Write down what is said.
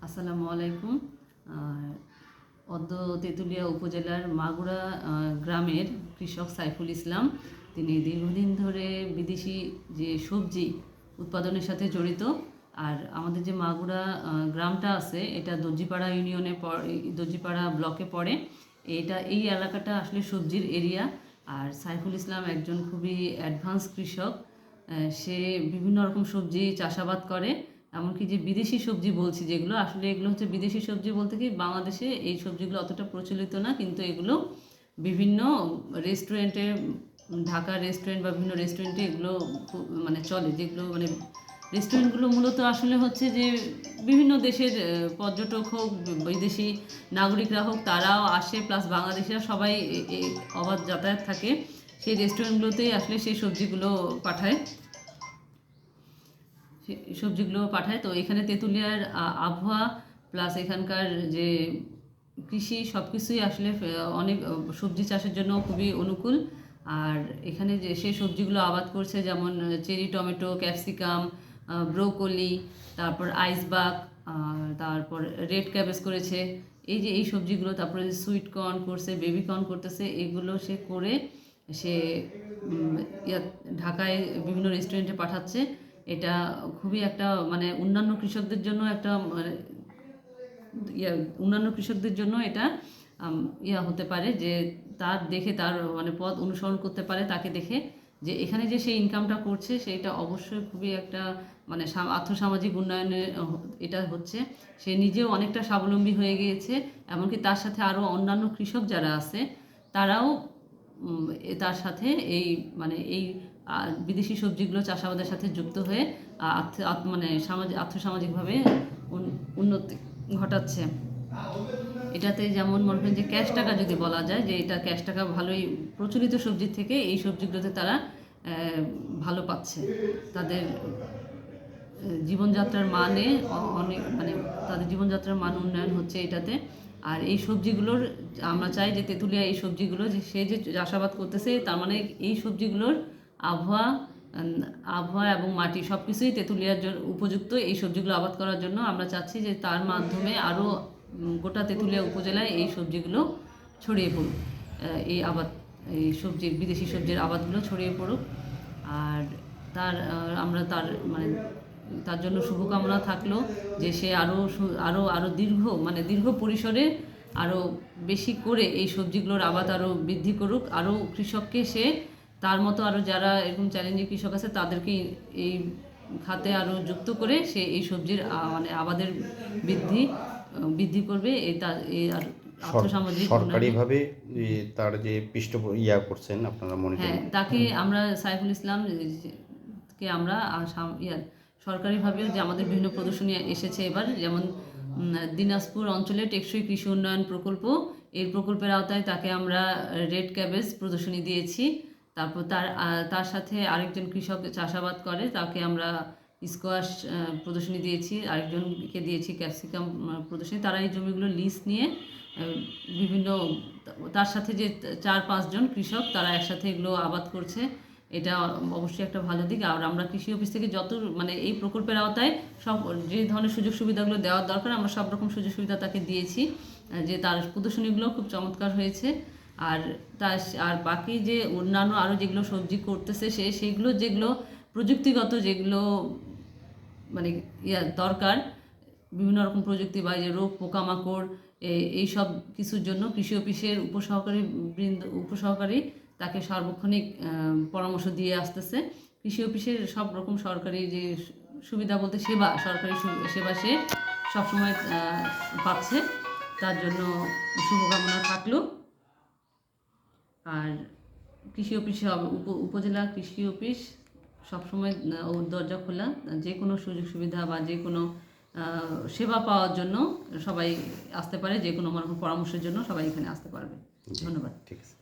আসসালামু আলাইকুম। অদ্য তেঁতুলিয়া উপজেলার মাগুরা গ্রামের কৃষক সাইফুল ইসলাম। তিনি দীর্ঘদিন ধরে বিদেশি যে সবজি উৎপাদনের সাথে জড়িত। আর আমাদের যে মাগুরা গ্রামটা আছে, এটা দর্জিপাড়া ইউনিয়নে পড়- দর্জিপাড়া ব্লকে পড়ে। এটা, এই এলাকাটা আসলে সবজির এরিয়া। আর সাইফুল ইসলাম একজন খুবই অ্যাডভান্স কৃষক। সে বিভিন্ন রকম সবজি চাষাবাদ করে। এমনকি যে বিদেশি সবজি বলছি যেগুলো, আসলে এগুলো হচ্ছে বিদেশি সবজি বলতে কি, বাংলাদেশে এই সবজিগুলো অতটা প্রচলিত না, কিন্তু এগুলো বিভিন্ন রেস্টুরেন্টে ঢাকা রেস্টুরেন্ট বা বিভিন্ন রেস্টুরেন্টে এগুলো মানে চলে, যেগুলো মানে রেস্টুরেন্টগুলো মূলত আসলে হচ্ছে যে বিভিন্ন দেশের পর্যটক হোক, বিদেশি নাগরিকরা হোক, তারাও আসে প্লাস বাংলাদেশিরা সবাই অবাধ যাতায়াত থাকে। সেই রেস্টুরেন্টগুলোতেই আসলে সেই সবজিগুলো পাঠায়। সবজিগুলো পাঠায়। তো এখানে তেঁতুলিয়ার আবহাওয়া প্লাস এখানকার যে কৃষি সব কিছুই আসলে অনেক সবজি চাষের জন্য খুবই অনুকূল। আর এখানে যে সেই সবজিগুলো আবাদ করছে, যেমন চেরি, টমেটো, ক্যাপসিকাম ব্রোকলি, তারপর আইসবাগ তারপর রেড ক্যাবেজ করেছে। এই যে, এই সবজিগুলো, তারপরে সুইট কর্ন করছে বেবি কর্ন করতেছে, এগুলো সে করে সে ঢাকায় বিভিন্ন রেস্টুরেন্টে পাঠাচ্ছে। এটা খুবই একটা মানে অন্যান্য কৃষকদের জন্য একটা মানে ইয়া, অন্যান্য কৃষকদের জন্য এটা ইয়া হতে পারে যে তার দেখে, তার মানে পথ অনুসরণ করতে পারে তাকে দেখে যে এখানে যে সে ইনকামটা করছে সেটা অবশ্যই খুবই একটা মানে আর্থসামাজিক উন্নয়নে এটা হচ্ছে। সে নিজেও অনেকটা স্বাবলম্বী হয়ে গিয়েছে, এমনকি তার সাথে আরও অন্যান্য কৃষক যারা আছে, তারাও তার সাথে এই মানে এই বিদেশি সবজিগুলো চাষাবাদের সাথে যুক্ত হয়ে মানে সামাজিক আর্থসামাজিকভাবে উন- উন্নতি ঘটাচ্ছে। এটাতে যেমন মনে করেন যে ক্যাশ টাকা যদি বলা যায়, যে এটা ক্যাশ টাকা ভালোই প্রচলিত সবজির থেকে এই সবজিগুলোতে তারা ভালো পাচ্ছে। তাদের জীবনযাত্রার মানে অনেক মানে তাদের জীবনযাত্রার মান উন্নয়ন হচ্ছে এটাতে। আর এই সবজিগুলোর, আমরা চাই যে তেঁতুলিয়া এই সবজিগুলো যে সে যে চাষাবাদ করতেছে, তার মানে এই সবজিগুলোর আবহাওয়া আবহাওয়া এবং মাটি সব কিছুই তেঁতুলিয়ার জন্য উপযুক্ত। এই সবজিগুলো আবাদ করার জন্য আমরা চাচ্ছি যে তার মাধ্যমে আরও গোটা তেঁতুলিয়া উপজেলায় এই সবজিগুলো ছড়িয়ে পড়ুক। এই আবাদ, এই সবজির বিদেশি সবজির আবাদগুলো ছড়িয়ে পড়ুক। আর তার আমরা তার মানে তার জন্য শুভকামনা থাকল যে সে আরও আরও আরও দীর্ঘ মানে দীর্ঘ পরিসরে আরও বেশি করে এই সবজিগুলোর আবাদ আরও বৃদ্ধি করুক। আরও কৃষককে সে তার মতো আরও যারা এরকম চ্যালেঞ্জিং কৃষক আছে তাদেরকে এই খাতে আরও যুক্ত করে সে এই সবজির মানে আবাদের বৃদ্ধি বৃদ্ধি করবে এই তার এই আর সরকারিভাবে তার যে পৃষ্ঠ ইয়া করছেন আপনারা মনে হ্যাঁ তাকে আমরা সাইফুল ইসলাম কে আমরা ইয়া সরকারিভাবেও যে আমাদের বিভিন্ন প্রদর্শনী এসেছে এবার যেমন দিনাজপুর অঞ্চলে টেকসই কৃষি উন্নয়ন প্রকল্প এই প্রকল্পের আওতায় তাকে আমরা রেড ক্যাবেজ প্রদর্শনী দিয়েছি। তারপর তার তার সাথে আরেকজন কৃষক চাষাবাদ করে, তাকে আমরা স্কোয়াশ প্রদর্শনী দিয়েছি, আরেকজনকে দিয়েছি ক্যাপসিকাম প্রদর্শনী। তারা এই জমিগুলো লিজ নিয়ে বিভিন্ন, তার সাথে যে চার পাঁচজন কৃষক, তারা একসাথে এগুলো আবাদ করছে। এটা অবশ্যই একটা ভালো দিক। আর আমরা কৃষি অফিস থেকে যত মানে এই প্রকল্পের আওতায় সব, যে ধরনের সুযোগ সুবিধাগুলো দেওয়ার দরকার, আমরা সব রকম সুযোগ সুবিধা তাকে দিয়েছি যে তার প্রদর্শনীগুলো খুব চমৎকার হয়েছে। আর তা আর বাকি যে অন্যান্য আরও যেগুলো সবজি করতেছে সে, সেগুলো যেগুলো প্রযুক্তিগত যেগুলো মানে ইয়া দরকার, বিভিন্ন রকম প্রযুক্তি বা যে রোগ, পোকামাকড় এই সব কিছুর জন্য কৃষি অফিসের উপসহকারী বৃন্দ, উপসহকারী তাকে সার্বক্ষণিক পরামর্শ দিয়ে আসতেছে। কৃষি অফিসের সব রকম সরকারি যে সুবিধা বলতে সেবা, সরকারি সেবা সে সবসময় পাচ্ছে। তার জন্য শুভকামনা থাকল। আর কৃষি অফিসে উপজেলা কৃষি অফিস সবসময় ওর দরজা খোলা। যে কোনো সুযোগ সুবিধা বা যে কোনো সেবা পাওয়ার জন্য সবাই আসতে পারে। যে কোনো আমার পরামর্শের জন্য সবাই এখানে আসতে পারবে। ধন্যবাদ। ঠিক আছে।